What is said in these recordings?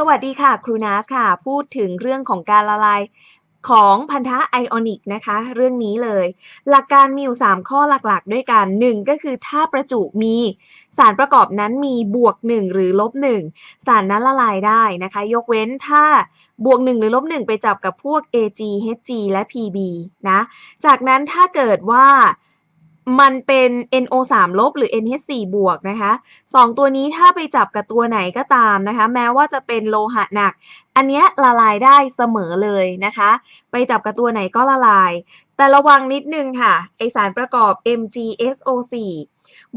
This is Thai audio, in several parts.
สวัสดีค่ะ ครูนัสค่ะ พูดถึงเรื่องของการละลายของพันธะไอออนิกนะคะ เรื่องนี้เลย หลักการมีอยู่ 3 ข้อหลักๆ ด้วยกัน 1 ก็คือถ้าประจุมีสารประกอบนั้นมีบวก 1 หรือลบ 1 สารนั้นละลายได้นะคะ ยกเว้นถ้าบวก 1 หรือลบ 1 ไปจับกับพวก Ag Hg และ Pb นะ จากนั้นถ้าเกิดว่า มันเป็น NO3 ลบหรือ NH4 บวกนะคะสองตัวนี้ถ้าไปจับกับตัวไหนก็ตามนะคะ แม้ว่าจะเป็นโลหะหนัก อันเนี้ยละลายได้เสมอเลยนะคะ ไปจับกับตัวไหนก็ละลาย แต่ระวังนิดนึงค่ะ ไอสารประกอบ MgSO4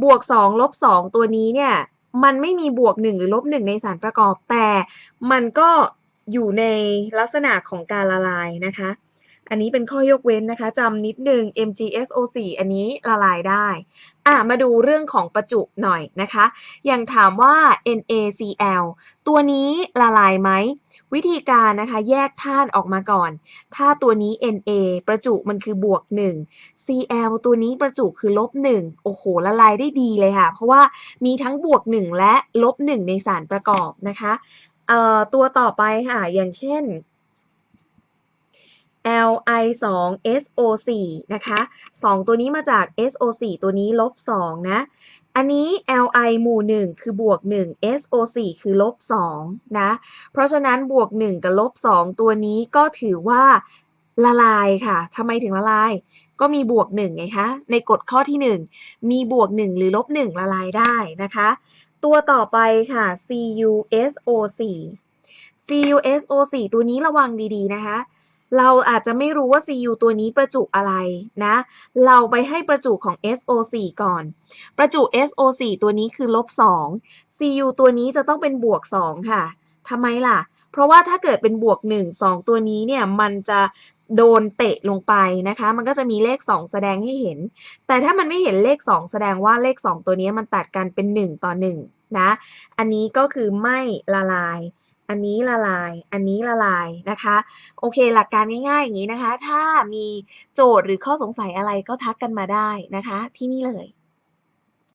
บวก 2 ลบ 2 ตัวนี้เนี่ย มันไม่มีบวก 1 หรือลบ 1 ในสารประกอบ แต่มันก็อยู่ในลักษณะของการละลายนะคะ อันนี้เป็นข้อยกเว้นนะคะจำนิดนึง MgSO4 อันนี้ละลายได้อะมาดูเรื่องของประจุหน่อยนะคะ อย่างถามว่า NaCl ตัวนี้ละลายไหม วิธีการนะคะแยกธาตุออกมาก่อน ถ้าตัวนี้ Na ประจุมันคือบวก 1 Cl ตัวนี้ประจุคือลบ 1 โอ้โห ละลายได้ดีเลยค่ะ เพราะว่ามีทั้งบวก 1 และลบ 1 ในสารประกอบนะคะเอ่อตัวต่อไปค่ะ อย่างเช่น Li2SO4 นะคะ 2 ตัวนี้มาจาก SO4 ตัวนี้ลบ2นะ อันนี้ Li หมู่ 1 คือบวก 1 SO4 คือลบ2นะ เพราะฉะนั้นบวก 1 กับลบ 2 ตัวนี้ก็ถือว่าละลายค่ะทำไมถึงละลาย ก็มีบวก1ไงคะ ในกฎข้อที่ 1 มีบวก 1 หรือลบ 1 ละลายได้นะคะ ตัวต่อไปค่ะ CuSO4 CuSO4 ตัวนี้ระวังดีๆนะคะ เราอาจจะไม่รู้ว่า Cu ตัวนี้ประจุอะไรนะ เราไปให้ประจุของ SO4 ก่อน ประจุ SO4 ตัวนี้คือลบ2 Cu ตัวนี้จะต้องเป็นบวก 2 ค่ะทำไมล่ะ เพราะว่าถ้าเกิดเป็นบวก 1 2 ตัวนี้เนี่ยมันจะโดนเตะลงไปนะคะ มันก็จะมีเลข 2 แสดงให้เห็น แต่ถ้ามันไม่เห็นเลข 2 แสดงว่าเลข 2 ตัวนี้มันตัดกันเป็น 1 ต่อ 1 นะ อันนี้ก็คือไม่ละลาย อันนี้ละลาย อันนี้ละลายนะคะ โอเค หลักการง่ายๆอย่างนี้นะคะ ถ้ามีโจทย์หรือข้อสงสัยอะไรก็ทักกันมาได้นะคะ ที่นี่เลย